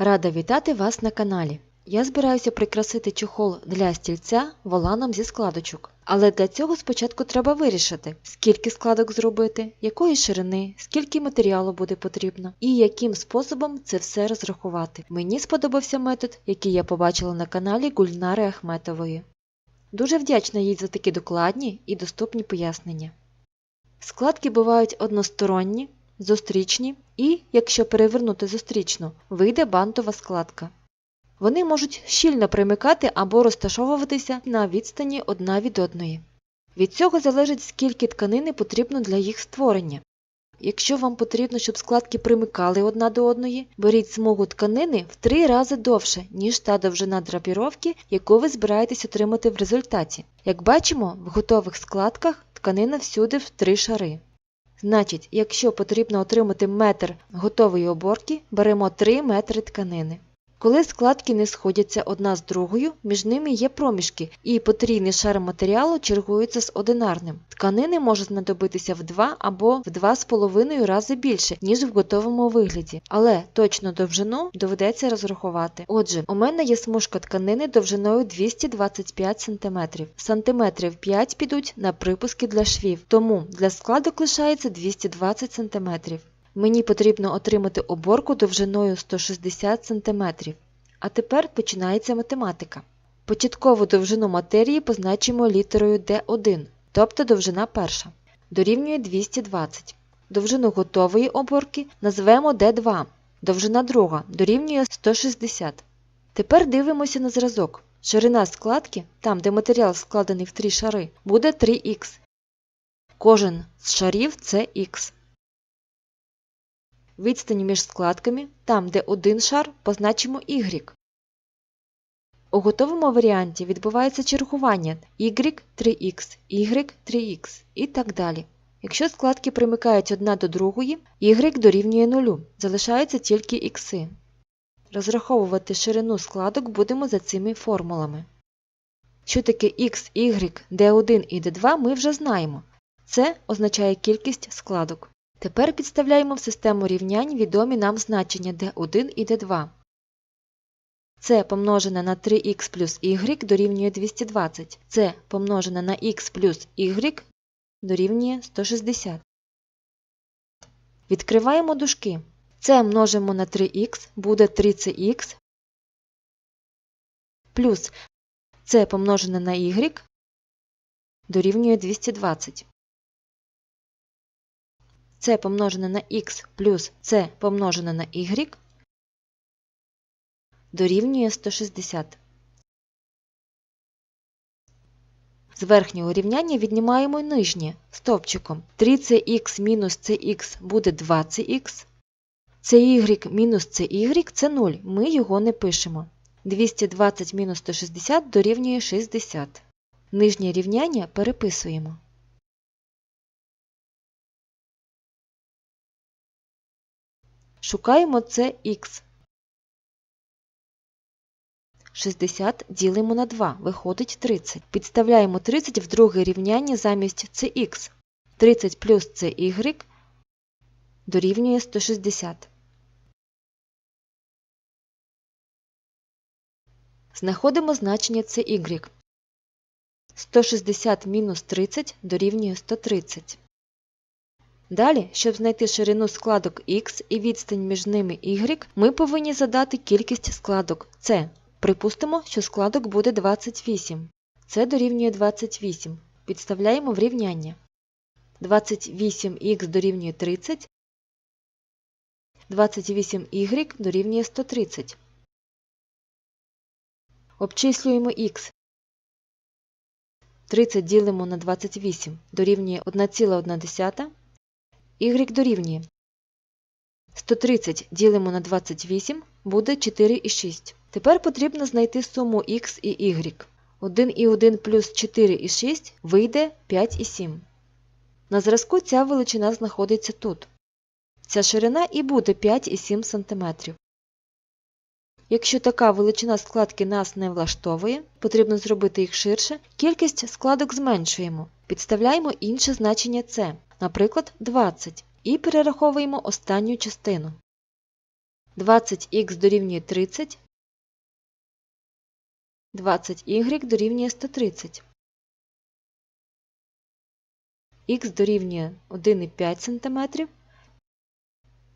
Рада вітати вас на каналі. Я збираюся прикрасити чохол для стільця воланом зі складочок. Але для цього спочатку треба вирішити, скільки складок зробити, якої ширини, скільки матеріалу буде потрібно і яким способом це все розрахувати. Мені сподобався метод, який я побачила на каналі Гульнари Ахметової. Дуже вдячна їй за такі докладні і доступні пояснення. Складки бувають односторонні, зустрічні і, якщо перевернути зустрічну, вийде бантова складка. Вони можуть щільно примикати або розташовуватися на відстані одна від одної. Від цього залежить, скільки тканини потрібно для їх створення. Якщо вам потрібно, щоб складки примикали одна до одної, беріть смугу тканини в три рази довше, ніж та довжина драпіровки, яку ви збираєтесь отримати в результаті. Як бачимо, в готових складках тканина всюди в три шари. Значить, якщо потрібно отримати метр готової оборки, беремо 3 метри тканини. Коли складки не сходяться одна з другою, між ними є проміжки, і потрійний шар матеріалу чергується з одинарним. Тканини може знадобитися в 2 або в 2,5 рази більше, ніж в готовому вигляді, але точну довжину доведеться розрахувати. Отже, у мене є смужка тканини довжиною 225 см. Сантиметрів 5 підуть на припуски для швів, тому для складок лишається 220 см. Мені потрібно отримати оборку довжиною 160 см. А тепер починається математика. Початкову довжину матерії позначимо літерою D1, тобто довжина перша, дорівнює 220. Довжину готової оборки назвемо D2, довжина друга дорівнює 160. Тепер дивимося на зразок. Ширина складки, там де матеріал складений в три шари, буде 3х. Кожен з шарів це х. Відстань між складками, там де один шар, позначимо y. У готовому варіанті відбувається чергування y 3x, y 3x і так далі. Якщо складки примикають одна до другої, y дорівнює 0, залишаються тільки ікси. Розраховувати ширину складок будемо за цими формулами. Що таке x, y, d1 і d2 ми вже знаємо. Це означає кількість складок. Тепер підставляємо в систему рівнянь відомі нам значення d1 і d2. Це помножене на 3х плюс y дорівнює 220. Це помножене на х плюс y дорівнює 160. Відкриваємо дужки. Це множимо на 3х, буде 3cx, плюс це помножене на y дорівнює 220. Це помножене на х плюс це помножене на y дорівнює 160. З верхнього рівняння віднімаємо нижнє стовпчиком. 3cx мінус cx буде 2cx. cy мінус cy – це 0, ми його не пишемо. 220 мінус 160 дорівнює 60. Нижнє рівняння переписуємо. Шукаємо це х. 60 ділимо на 2, виходить 30. Підставляємо 30 в друге рівняння замість cx. 30 плюс cy дорівнює 160. Знаходимо значення cy. 160 мінус 30 дорівнює 130. Далі, щоб знайти ширину складок X і відстань між ними Y, ми повинні задати кількість складок C. Припустимо, що складок буде 28. Це дорівнює 28. Підставляємо в рівняння. 28х дорівнює 30, 28y дорівнює 130. Обчислюємо х. 30 ділимо на 28 дорівнює 1,1. Y дорівнює 130 ділимо на 28 буде 4,6. Тепер потрібно знайти суму x і y. 1 і 1 плюс 4 і 6 вийде 5 і 7. На зразку ця величина знаходиться тут. Ця ширина і буде 5 і 7 см. Якщо така величина складки нас не влаштовує, потрібно зробити їх ширше, кількість складок зменшуємо. Підставляємо інше значення c, наприклад, 20, і перераховуємо останню частину. 20х дорівнює 30, 20y дорівнює 130. Х дорівнює 1,5 см,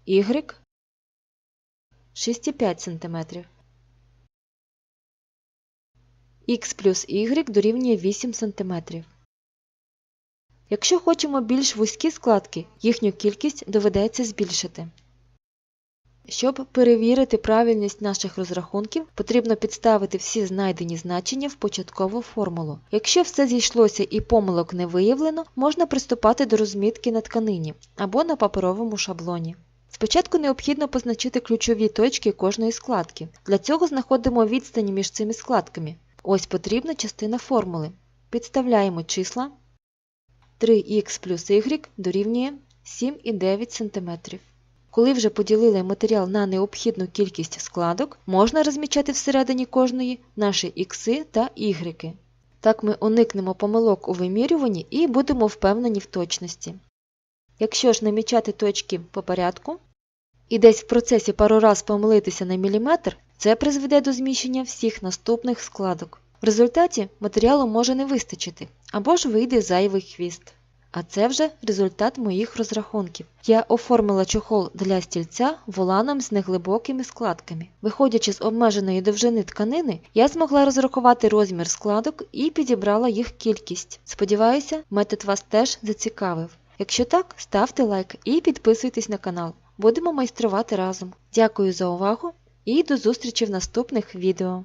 y 6,5 см. Х плюс y дорівнює 8 см. Якщо хочемо більш вузькі складки, їхню кількість доведеться збільшити. Щоб перевірити правильність наших розрахунків, потрібно підставити всі знайдені значення в початкову формулу. Якщо все зійшлося і помилок не виявлено, можна приступати до розмітки на тканині або на паперовому шаблоні. Спочатку необхідно позначити ключові точки кожної складки. Для цього знаходимо відстані між цими складками. Ось потрібна частина формули. Підставляємо числа. 3х плюс y дорівнює 7,9 см. Коли вже поділили матеріал на необхідну кількість складок, можна розмічати всередині кожної наші ікси та ігреки. Так ми уникнемо помилок у вимірюванні і будемо впевнені в точності. Якщо ж намічати точки по порядку і десь в процесі пару раз помилитися на міліметр, це призведе до зміщення всіх наступних складок. В результаті матеріалу може не вистачити або ж вийде зайвий хвіст. А це вже результат моїх розрахунків. Я оформила чохол для стільця воланом з неглибокими складками. Виходячи з обмеженої довжини тканини, я змогла розрахувати розмір складок і підібрала їх кількість. Сподіваюся, метод вас теж зацікавив. Якщо так, ставте лайк і підписуйтесь на канал. Будемо майструвати разом. Дякую за увагу і до зустрічі в наступних відео.